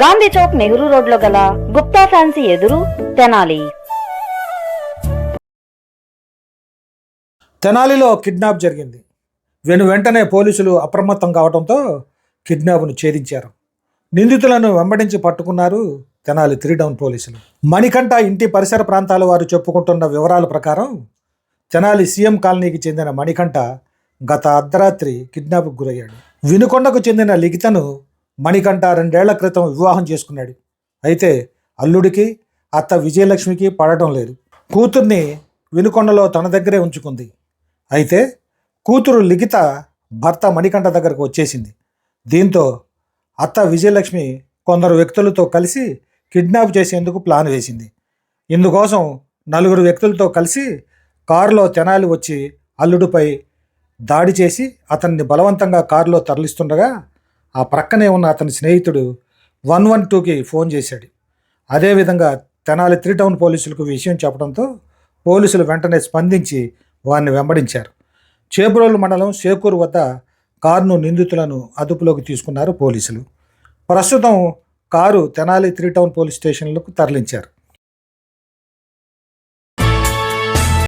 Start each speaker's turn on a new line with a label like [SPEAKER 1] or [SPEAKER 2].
[SPEAKER 1] గాంధీ చౌక్ నెహ్రూ రోడ్లో గల గుప్తా ఫ్యాన్సీ ఎదురు తెనాలి.
[SPEAKER 2] తెనాలిలో కిడ్నాప్ జరిగింది. వెను వెంటనే పోలీసులు అప్రమత్తం కావడంతో కిడ్నాప్ను ఛేదించారు. నిందితులను వెంబడించి పట్టుకున్నారు తెనాలి త్రీ డౌన్ పోలీసులు. మణికంఠ ఇంటి పరిసర ప్రాంతాల వారు చెప్పుకుంటున్న వివరాల ప్రకారం తెనాలి సీఎం కాలనీకి చెందిన మణికంఠ గత అర్ధరాత్రి కిడ్నాప్కు గురయ్యాడు. వినుకొండకు చెందిన లిఖితను మణికంఠ రెండేళ్ళ క్రితం వివాహం చేసుకున్నాడు. అయితే అల్లుడికి అత్త విజయలక్ష్మికి పడటం లేదు. కూతుర్ని వినుకొండలో తన దగ్గరే ఉంచుకుంది. అయితే కూతురు లిఖిత భర్త మణికంఠ దగ్గరకు వచ్చేసింది. దీంతో అత్త విజయలక్ష్మి కొందరు వ్యక్తులతో కలిసి కిడ్నాప్ చేసేందుకు ప్లాన్ వేసింది. ఇందుకోసం నలుగురు వ్యక్తులతో కలిసి కారులో తెనాలి వచ్చి అల్లుడిపై దాడి చేసి అతన్ని బలవంతంగా కారులో తరలిస్తుండగా ఆ ప్రక్కనే ఉన్న అతని స్నేహితుడు వన్ వన్ టూకి ఫోన్ చేశాడు. అదేవిధంగా తెనాలి త్రీ టౌన్ పోలీసులకు విషయం చెప్పడంతో పోలీసులు వెంటనే స్పందించి వారిని వెంబడించారు. చేబ్రోలు మండలం షేకూరు వద్ద కారును నిందితులను అదుపులోకి తీసుకున్నారు పోలీసులు. ప్రస్తుతం car Tenali three town police స్టేషన్లకు తరలించారు.